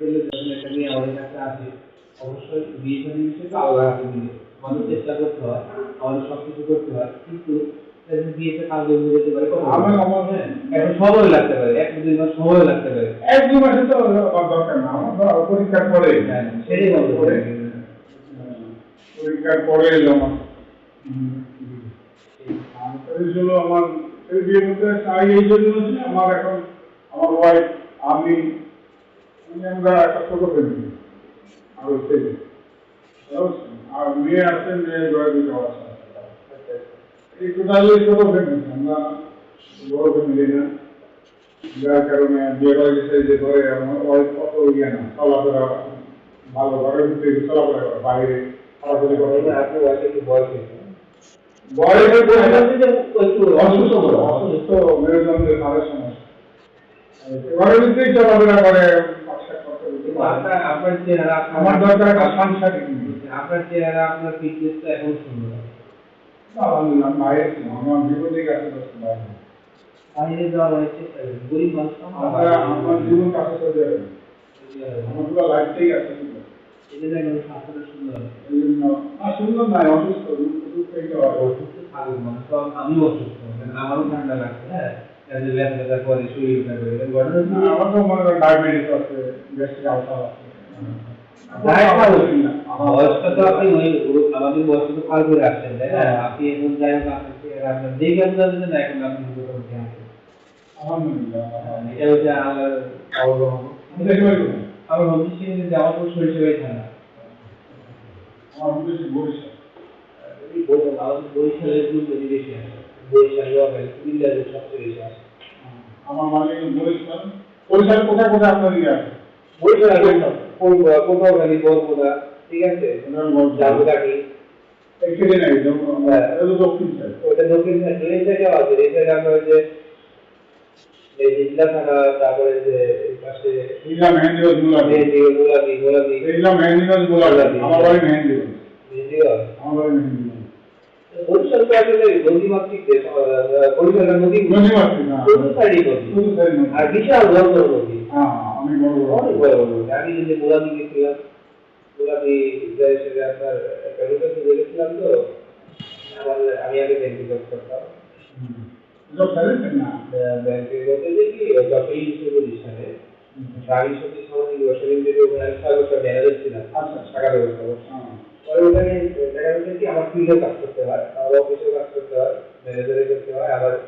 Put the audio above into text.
পেলে যখন একটা মেয়ে আমাদের কাছে আসে অবশ্যই বিয়ে বিষয়টা আলাদা হাতে নিয়ে আমাদের চেষ্টা করতে হয় আমাদের সব কিছু করতে হয় কিন্তু বিয়েতে কাজ জমে যেতে পারে আমার আমার হ্যাঁ, সময় লাগতে পারে এক দুই মাস সময় লাগতে পারে। এক দু মাসে তো দরকার না আমার পরীক্ষার পরে। সেটাই বলতে পারে পরীক্ষার পরে এলো আমার। হলো আমার এই বিয়ের মধ্যে এই জন্য আমার এখন আমার ওয়াইফ আমি একটা ছোট ফ্যামিলি আর হচ্ছে আর মেয়ে আছে মেয়ে জয় দিতে আছে। এই টোটালি ছোট ফ্যামিলি আমরা বড় ফ্যামিলি না। যার কারণে বিয়ে করে গেছে যে ধরে আমার কত ইয়ে না। চলাফেরা ভালো ঘরের ভিতরে চলাফেরা করে। বাইরে খেলাধুলা করে একটু বয়স হয়েছে বয়স অসুস্থ অসুস্থ। মেরুদণ্ডের সমস্যা। ভিতরেই চলাফেরা করে পাকশাক করতে করতে কিন্তু পারে। আপনার আপনার চেহারা আমার দরকার একটা আপনার চেহারা আপনার ফিটনেসটা এখন সুন্দর। আলহামদুলিল্লাহ আমার বাইরে। গরিব মানুষ আমরা আমরা জীবন কাছে চলে যাবে। আমার পুরো লাইফটাই আমি অসুস্থ আমারও ঠান্ডা লাগছে হ্যাঁ। কাজে ব্যথা ব্যথা করে শরীর ব্যথা করে এরকম ঘটনা না, আমার তো মনে করেন ডায়াবেটিস আছে গ্যাস্ট্রিক আলসার আছে ডায়েট ভালো বয়সটা তো আপনি ওই ওই- আমাদের বয়সটা তো পার করে আসছেন তাই না আপনি এখন যাই হোক আপনার চেহারা আপনার দেখে বোঝা যাচ্ছে না এখন আপনি মোটামুটি আছেন আলহামদুলিল্লাহ এটা হচ্ছে আমার অবগমন আমি দেখতে পারি না। আমার নদী সিং যে আমার তো শরীর শরীর ঠান্ডা আমার উদ্দেশ্য বরিশাল এই বললাম আমাদের বরিশালের দুধ নদী বেশি আসে আমার মানে বরিশাল বরিশাল কোথায় কোথায় আপনার ইয়ে আছে বরিশাল কোনগুলা কোথাওখালী বরগুনা ঠিক আছে জামুকাঠি এই কেটে নাই যেমন হ্যাঁ। এটা তো দক্ষিণ সাইড। ওটা দক্ষিণ সাইড এই সাইডে আছে এই সাইডে আমরা যে এই জিল্লা থানা তারপরে যে এই পাশে এইলা মেহেন্দিগঞ্জ গোলাপি। মেহেন্দি গোলাপি গোলাপি। এইলা মেহেন্দিগঞ্জ গোলাপি। আমার বাড়ি মেহেন্দিগঞ্জ। মেহেন্দিও আমার বাড়ি মেহেন্দিগঞ্জ। বরিশাল আসলে নদীমাতৃক দেশ বরিশালের নদী নদী না। চতুর্থ নদী শুধু সাইড নদী আর বিশাল বড় বড় নদী অনেক বড় বড় অনেক বড় বড় নদী আমি যদি গোলাপি গেছিলাম গোলাপি যায় সেটা আপনার একটা রুটে গেছিলাম তো। আমার আমি আগে ব্যাংকে জব করতাম। না? ব্যাংকে বলতে যে কি প্রতিষ্ঠানে। আমি সত্যি সমাজে বসে যদি ওখানে ছয় ম্যানেজার ছিলাম। আচ্ছা টাকা ব্যবস্থা হ্যাঁ পরে ওখানে দেখা কি আমার ফিল্ডে কাজ করতে হয় আমার অফিসে কাজ করতে হয় ম্যানেজারে করতে হয়, আবার